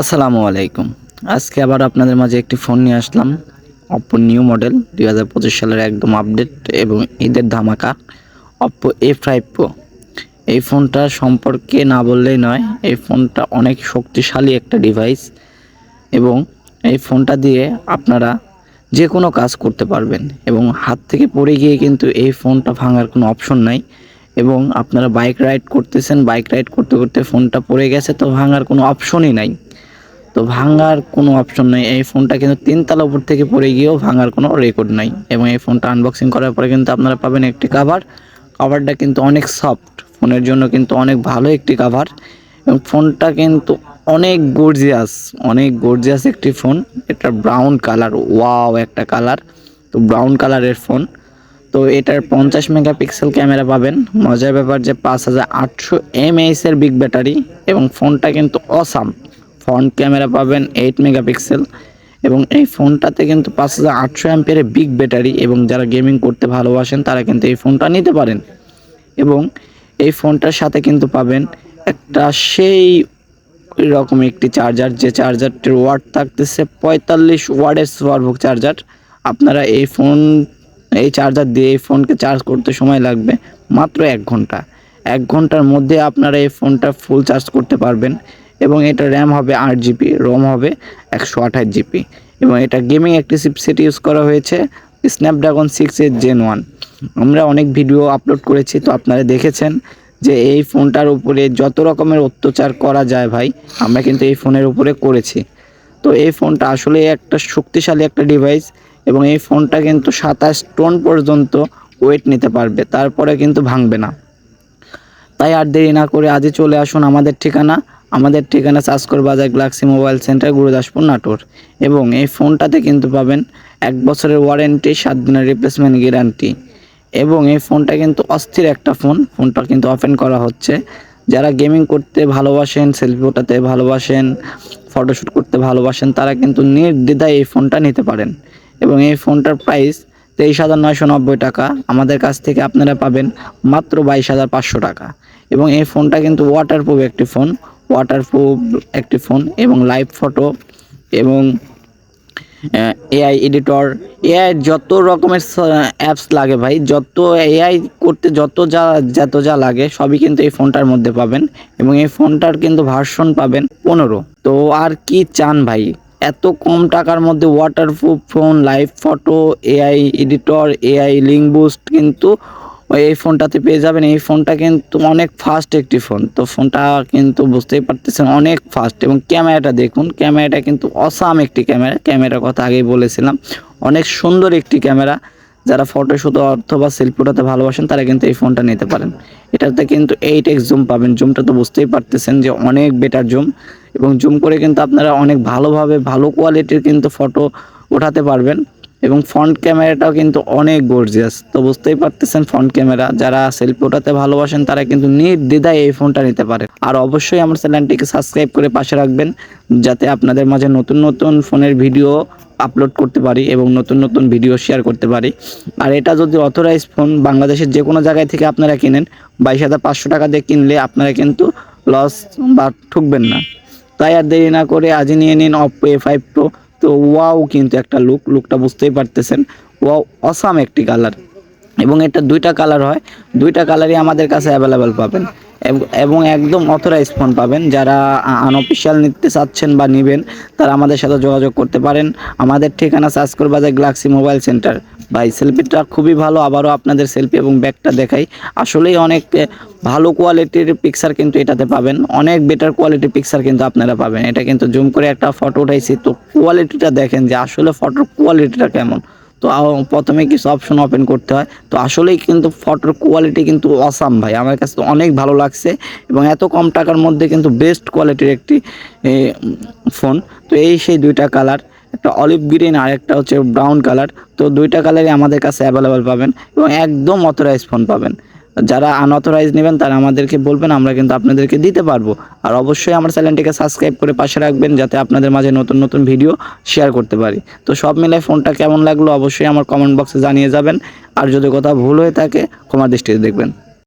আসসালামু আলাইকুম। আজকে আবার আপনাদের মাঝে একটি ফোন নিয়ে আসলাম। অপ্পো নিউ মডেল দুই হাজার পঁচিশ সালের একদম আপডেট এবং ঈদের ধামাকা অপ্পো এ ফাইভ প্রো এই ফোনটা সম্পর্কে না বললেই নয়, এই ফোনটা অনেক শক্তিশালী একটা ডিভাইস এবং এই ফোনটা দিয়ে আপনারা যে কোনো কাজ করতে পারবেন এবং হাত থেকে পড়ে গিয়ে কিন্তু এই ফোনটা ভাঙার কোনো অপশন নাই এবং আপনারা বাইক রাইড করতেছেন বাইক রাইড করতে করতে ফোনটা পড়ে গেছে তো ভাঙার কোনো অপশনই নাই। তো ভাঙার কোনো অপশন নেই। এই ফোনটা কিন্তু তিনতলা উপর থেকে পড়ে গিয়েও ভাঙার কোনো রেকর্ড নাই। এবং এই ফোনটা আনবক্সিং করার পরে কিন্তু আপনারা পাবেন একটি কাভার কাভারটা কিন্তু অনেক সফট ফোনের জন্য কিন্তু অনেক ভালো একটি কাভার এবং ফোনটা কিন্তু অনেক গর্জিয়াস অনেক গর্জিয়াস একটি ফোন এটা ব্রাউন কালার ওয়াও একটা কালার তো ব্রাউন কালারের ফোন তো এটার পঞ্চাশ মেগাপিক্সেল ক্যামেরা পাবেন। মজার ব্যাপার যে পাঁচ হাজার আটশো এমএইচের বিগ ব্যাটারি এবং ফোনটা কিন্তু অসাম ফ্রন্ট ক্যামেরা পাবেন এইট মেগাপিক্সেল এবং এই ফোনটাতে কিন্তু পাঁচ হাজার আটশো অ্যাম্পিয়ারের বিগ ব্যাটারি এবং যারা গেমিং করতে ভালোবাসেন, তারা কিন্তু এই ফোনটা নিতে পারেন। এবং এই ফোনটার সাথে কিন্তু পাবেন একটা সেই রকম একটি চার্জার যে চার্জারটির ওয়াট থাকতেছে পঁয়তাল্লিশ ওয়ার্ডের সুপারভোগ চার্জার আপনারা এই ফোন, এই চার্জার দিয়ে এই ফোনকে চার্জ করতে সময় লাগবে মাত্র এক ঘণ্টা। এক ঘণ্টার মধ্যে আপনারা এই ফোনটা ফুল চার্জ করতে পারবেন। এবং এটা র্যাম হবে আট জিবি রোম হবে একশো আঠাশ জিবি এবং এটা গেমিং একটি চিপসেট ইউজ করা হয়েছে স্ন্যাপড্রাগন সিক্স এর জেন ওয়ান আমরা অনেক ভিডিও আপলোড করেছি, তো আপনারা দেখেছেন যে এই ফোনটার উপরে যত রকমের অত্যাচার করা যায় ভাই, আমরা কিন্তু এই ফোনের উপরে করেছি। তো এই ফোনটা আসলে একটা শক্তিশালী একটা ডিভাইস এবং এই ফোনটা কিন্তু সাতাশ টন পর্যন্ত ওয়েট নিতে পারবে, তারপরে কিন্তু ভাঙবে না। তাই আর দেরি না করে আজই চলে আসুন আমাদের ঠিকানা আমাদের ঠিকানা চাষকর বাজার Galaxy mobile centre, Gurudaspur, Natore. এবং এই ফোনটাতে কিন্তু পাবেন এক বছরের ওয়ারেন্টি, সাত দিনের রিপ্লেসমেন্ট গ্যারান্টি এবং এই ফোনটা কিন্তু অস্থির একটা ফোন, ফোনটা কিন্তু ওপেন করা হচ্ছে। যারা গেমিং করতে ভালোবাসেন সেলফি ওঠাতে ভালোবাসেন ফটোশ্যুট করতে ভালোবাসেন, তারা কিন্তু নির্দ্বিধায় এই ফোনটা নিতে পারেন। এবং এই ফোনটার প্রাইস তেইশ হাজার নয়শো নব্বই টাকা। আমাদের কাছ থেকে আপনারা পাবেন মাত্র বাইশ হাজার পাঁচশো টাকা। এবং এই ফোনটা কিন্তু ওয়াটারপ্রুফ একটি ফোন। ওয়াটারপ্রুফ একটি ফোন এবং লাইভ ফটো এবং এআই এডিটর এআই যত রকমের অ্যাপস লাগে ভাই, যত এআই করতে যত যা যত যা লাগে, সবই কিন্তু এই ফোনটার মধ্যে পাবেন এবং এই ফোনটার কিন্তু ভার্সন পাবেন পনেরো। তো আর কি চান ভাই? এত কম টাকার মধ্যে waterproof phone live photo AI editor AI link boost কিন্তু এই ফোনটাতে পেয়ে যাবেন। এই ফোনটা কিন্তু অনেক ফাস্ট একটি ফোন। তো ফোনটা কিন্তু বুঝতেই পারতেছেন অনেক ফাস্ট এবং ক্যামেরাটা দেখুন, ক্যামেরাটা কিন্তু অসাম একটি ক্যামেরা। ক্যামেরার কথা আগেই বলেছিলাম, অনেক সুন্দর একটি ক্যামেরা। যারা ফটো শুধু অথবা সেলফি ওঠাতে ভালোবাসেন, তারা কিন্তু এই ফোনটা নিতে পারেন। এটাতে কিন্তু এইট এক্স জুম পাবেন। জুমটা তো বুঝতেই পারতেছেন যে অনেক বেটার জুম এবং জুম করে কিন্তু আপনারা অনেক ভালোভাবে ভালো কোয়ালিটির কিন্তু ফটো ওঠাতে পারবেন। এবং ফ্রন্ট ক্যামেরাটাও কিন্তু অনেক গর্জিয়াস তো বুঝতেই পারতেছেন ফ্রন্ট ক্যামেরা যারা সেলফি ওঠাতে ভালোবাসেন, তারা কিন্তু নির্দ্বিধায় এই ফোনটা নিতে পারে। আর অবশ্যই আমার চ্যানেলটিকে সাবস্ক্রাইব করে পাশে রাখবেন, যাতে আপনাদের মাঝে নতুন নতুন ফোনের ভিডিও আপলোড করতে পারি এবং নতুন নতুন ভিডিও শেয়ার করতে পারি। আর এটা যদি অথরাইজ ফোন বাংলাদেশের যে কোনো জায়গায় থেকে আপনারা কিনেন, বাইশ হাজার পাঁচশো টাকা দিয়ে কিনলে আপনারা কিন্তু লস বা ঠুকবেন না। তাই আর দেরি না করে আজই নিয়ে নিন অপ্পো এ ফাইভ প্রো তো ওয়াও কিন্তু একটা লুক লুকটা বুঝতেই পারতেছেন। ওয়াও, অসাম একটি কালার এবং এটা দুইটা কালার হয়। দুইটা কালারই আমাদের কাছে অ্যাভেলেবেল পাবেন। এবং একদম অথরাইজ ফোন পাবেন। যারা আনঅফিসিয়াল নিতে চাচ্ছেন বা নেবেন, তারা আমাদের সাথে যোগাযোগ করতে পারেন। আমাদের ঠিকানা সার্চ করবে যে গ্যালাক্সি মোবাইল সেন্টার। ভাই সেলফিটা খুবই ভালো। আবারও আপনাদের সেলফি এবং ব্যাগটা দেখাই। আসলেই অনেক ভালো কোয়ালিটির পিকচার কিন্তু এটাতে পাবেন। অনেক বেটার কোয়ালিটির পিকচার কিন্তু আপনারা পাবেন। এটা কিন্তু জুম করে একটা ফটো উঠাইছি। তো কোয়ালিটিটা দেখেন যে আসলে ফটোর কোয়ালিটিটা কেমন। তো প্রথমে কিছু অপশন ওপেন করতে হয়। তো আসলেই কিন্তু ফটোর কোয়ালিটি কিন্তু অসাম ভাই। আমার কাছে তো অনেক ভালো লাগছে এবং এত কম টাকার মধ্যে কিন্তু বেস্ট কোয়ালিটির একটি ফোন তো এই সেই দুইটা কালার একটা অলিভ গ্রিন আর একটা হচ্ছে ব্রাউন কালার। তো দুইটা কালারই আমাদের কাছে অ্যাভেলেবেল পাবেন এবং একদম অথরাইজ ফোন পাবেন। যারা আনঅথরাইজ নেবেন, তারা আমাদেরকে বলবেন, আমরা কিন্তু আপনাদেরকে দিতে পারব। আর অবশ্যই আমার চ্যানেলটিকে সাবস্ক্রাইব করে পাশে রাখবেন, যাতে আপনাদের মাঝে নতুন নতুন ভিডিও শেয়ার করতে পারি। তো সব মিলাই ফোনটা কেমন লাগল, অবশ্যই আমার কমেন্ট বক্সে জানিয়ে যাবেন। আর যদি কোথাও ভুল হয়ে থাকে, ক্ষমা দৃষ্টিতে দেখবেন।